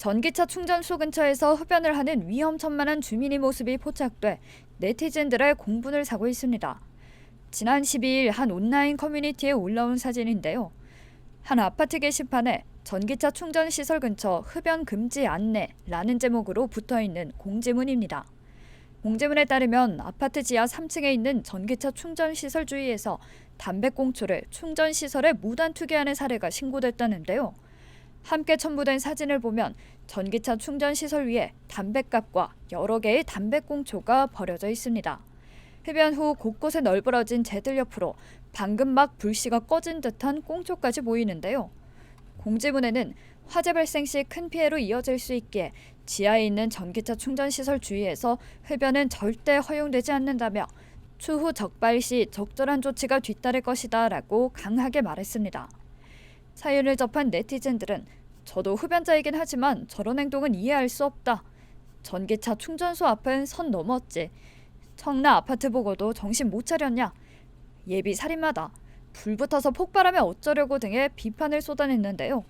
전기차 충전소 근처에서 흡연을 하는 위험천만한 주민의 모습이 포착돼 네티즌들의 공분을 사고 있습니다. 지난 12일 한 온라인 커뮤니티에 올라온 사진인데요. 한 아파트 게시판에 전기차 충전 시설 근처 흡연 금지 안내라는 제목으로 붙어 있는 공지문입니다. 공지문에 따르면 아파트 지하 3층에 있는 전기차 충전 시설 주위에서 담배꽁초를 충전 시설에 무단 투기하는 사례가 신고됐다는데요. 함께 첨부된 사진을 보면 전기차 충전 시설 위에 담뱃갑과 여러 개의 담배꽁초가 버려져 있습니다. 흡연 후 곳곳에 널브러진 재들 옆으로 방금 막 불씨가 꺼진 듯한 꽁초까지 보이는데요. 공지문에는 화재 발생 시 큰 피해로 이어질 수 있기에 지하에 있는 전기차 충전 시설 주위에서 흡연은 절대 허용되지 않는다며 추후 적발 시 적절한 조치가 뒤따를 것이다라고 강하게 말했습니다. 사연을 접한 네티즌들은 저도 흡연자이긴 하지만 저런 행동은 이해할 수 없다. 전기차 충전소 앞은 선 넘었지. 청라 아파트 보고도 정신 못 차렸냐? 예비 살인마다. 불 붙어서 폭발하면 어쩌려고 등의 비판을 쏟아냈는데요.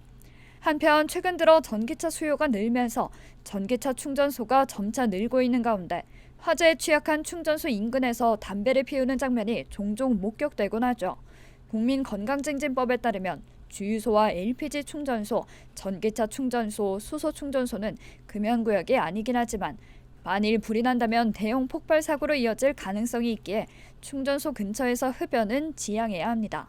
한편 최근 들어 전기차 수요가 늘면서 전기차 충전소가 점차 늘고 있는 가운데 화재에 취약한 충전소 인근에서 담배를 피우는 장면이 종종 목격되곤 하죠. 국민건강증진법에 따르면 주유소와 LPG 충전소, 전기차 충전소, 수소 충전소는 금연구역이 아니긴 하지만 만일 불이 난다면 대형 폭발 사고로 이어질 가능성이 있기에 충전소 근처에서 흡연은 지양해야 합니다.